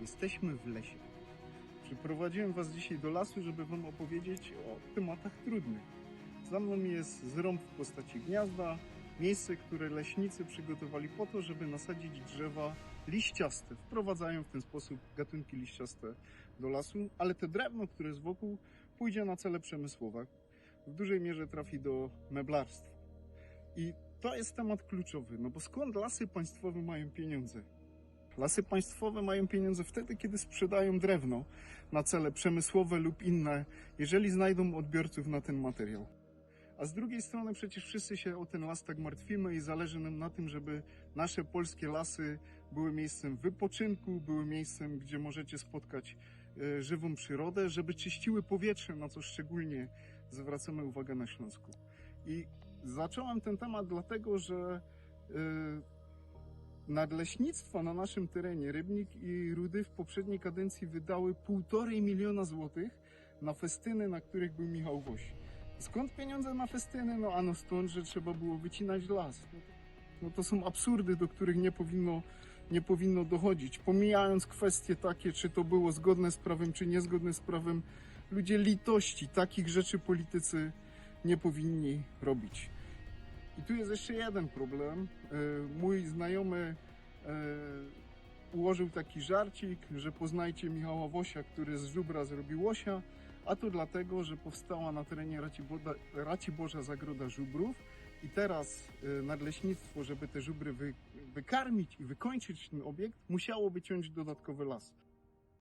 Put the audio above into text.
Jesteśmy w lesie. Przyprowadziłem Was dzisiaj do lasu, żeby Wam opowiedzieć o tematach trudnych. Za mną jest zrąb w postaci gniazda, miejsce, które leśnicy przygotowali po to, żeby nasadzić drzewa liściaste. Wprowadzają w ten sposób gatunki liściaste do lasu, ale to drewno, które jest wokół, pójdzie na cele przemysłowe. W dużej mierze trafi do meblarstwa. I to jest temat kluczowy, no bo skąd lasy państwowe mają pieniądze? Lasy państwowe mają pieniądze wtedy, kiedy sprzedają drewno na cele przemysłowe lub inne, jeżeli znajdą odbiorców na ten materiał. A z drugiej strony przecież wszyscy się o ten las tak martwimy i zależy nam na tym, żeby nasze polskie lasy były miejscem wypoczynku, były miejscem, gdzie możecie spotkać e, żywą przyrodę, żeby czyściły powietrze, na co szczególnie zwracamy uwagę na Śląsku. I zacząłem ten temat dlatego, że e, nadleśnictwa na naszym terenie, Rybnik i Rudy w poprzedniej kadencji wydały półtorej miliona złotych na festyny, na których był Michał Woś. Skąd pieniądze na festyny? No ano stąd, że trzeba było wycinać las. No to są absurdy, do których nie powinno, nie powinno dochodzić. Pomijając kwestie takie, czy to było zgodne z prawem, czy niezgodne z prawem, ludzie litości, takich rzeczy politycy nie powinni robić. I tu jest jeszcze jeden problem. E, Mój znajomy e, ułożył taki żarcik, że poznajcie Michała Wosia, który z żubra zrobił łosia, a to dlatego, że powstała na terenie Raciboda, Raciborza Zagroda Żubrów i teraz e, nadleśnictwo, żeby te żubry wy, wykarmić i wykończyć ten obiekt, musiało wyciąć dodatkowy las.